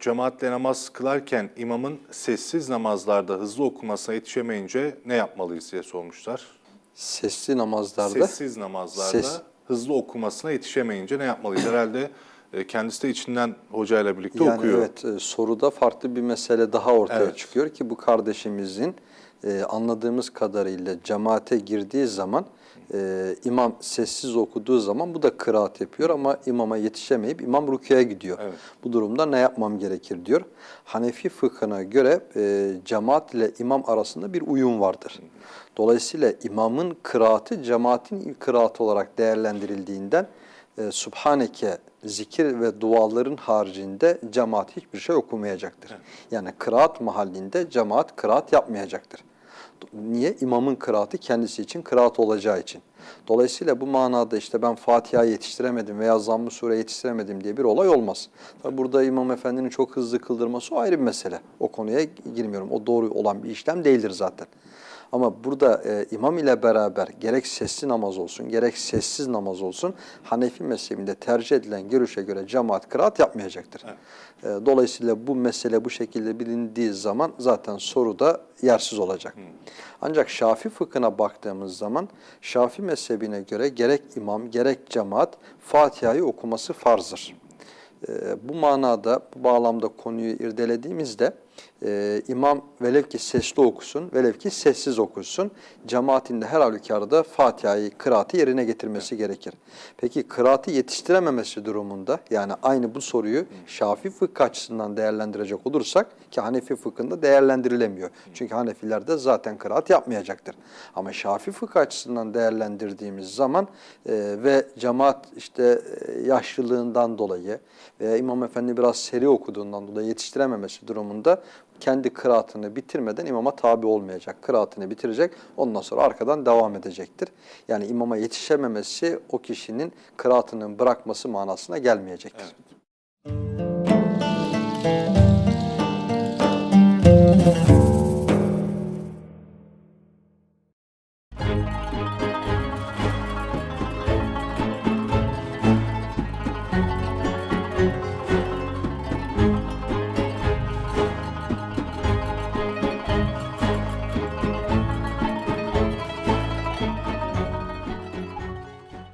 Cemaatle namaz kılarken imamın sessiz namazlarda hızlı okumasına yetişemeyince ne yapmalıyız diye sormuşlar. Sesli namazlarda Sessiz namazlarda Ses. hızlı okumasına yetişemeyince ne yapmalıyız? Herhalde kendisi de içinden hocayla birlikte yani okuyor. evet e, soruda farklı bir mesele daha ortaya Evet. çıkıyor ki bu kardeşimizin e, anladığımız kadarıyla cemaate girdiği zaman e, imam sessiz okuduğu zaman bu da kıraat yapıyor ama imama yetişemeyip imam rüküye gidiyor. Evet. Bu durumda ne yapmam gerekir diyor. Hanefi fıkhına göre e, cemaat ile imam arasında bir uyum vardır. Dolayısıyla imamın kıraatı cemaatin kıraatı olarak değerlendirildiğinden e, Subhaneke zikir ve duaların haricinde cemaat hiçbir şey okumayacaktır. Yani kıraat mahallinde cemaat kıraat yapmayacaktır. Niye? İmamın kıraatı kendisi için kıraat olacağı için. Dolayısıyla bu manada işte ben Fatiha'yı yetiştiremedim veya Zamm-ı Sure yetiştiremedim diye bir olay olmaz. Tabi burada İmam Efendi'nin çok hızlı kıldırması o ayrı bir mesele. O konuya girmiyorum. O doğru olan bir işlem değildir zaten. Ama burada e, imam ile beraber gerek sesli namaz olsun, gerek sessiz namaz olsun Hanefi mezhebinde tercih edilen görüşe göre cemaat kıraat yapmayacaktır. E, dolayısıyla bu mesele bu şekilde bilindiği zaman zaten soru da yersiz olacak. Ancak Şafi fıkhına baktığımız zaman Şafi mezhebine göre gerek imam gerek cemaat Fatiha'yı okuması farzdır. E, bu manada, bu bağlamda konuyu irdelediğimizde e, imam velev ki sesli okusun, velev ki sessiz okusun, cemaatin de her halükarda Fatiha'yı, kıraatı yerine getirmesi gerekir. Peki kıraatı yetiştirememesi durumunda, yani aynı bu soruyu Şafi fıkh açısından değerlendirecek olursak, ki Hanefi fıkhında değerlendirilemiyor. Çünkü Hanefiler de zaten kıraat yapmayacaktır. Ama Şafi fıkh açısından değerlendirdiğimiz zaman e, ve cemaat işte e, yaşlılığından dolayı veya İmam Efendi biraz seri okuduğundan dolayı yetiştirememesi durumunda kendi kıraatını bitirmeden imama tabi olmayacak. Kıraatını bitirecek, ondan sonra arkadan devam edecektir. Yani imama yetişememesi o kişinin kıraatının bırakması manasına gelmeyecektir. Evet.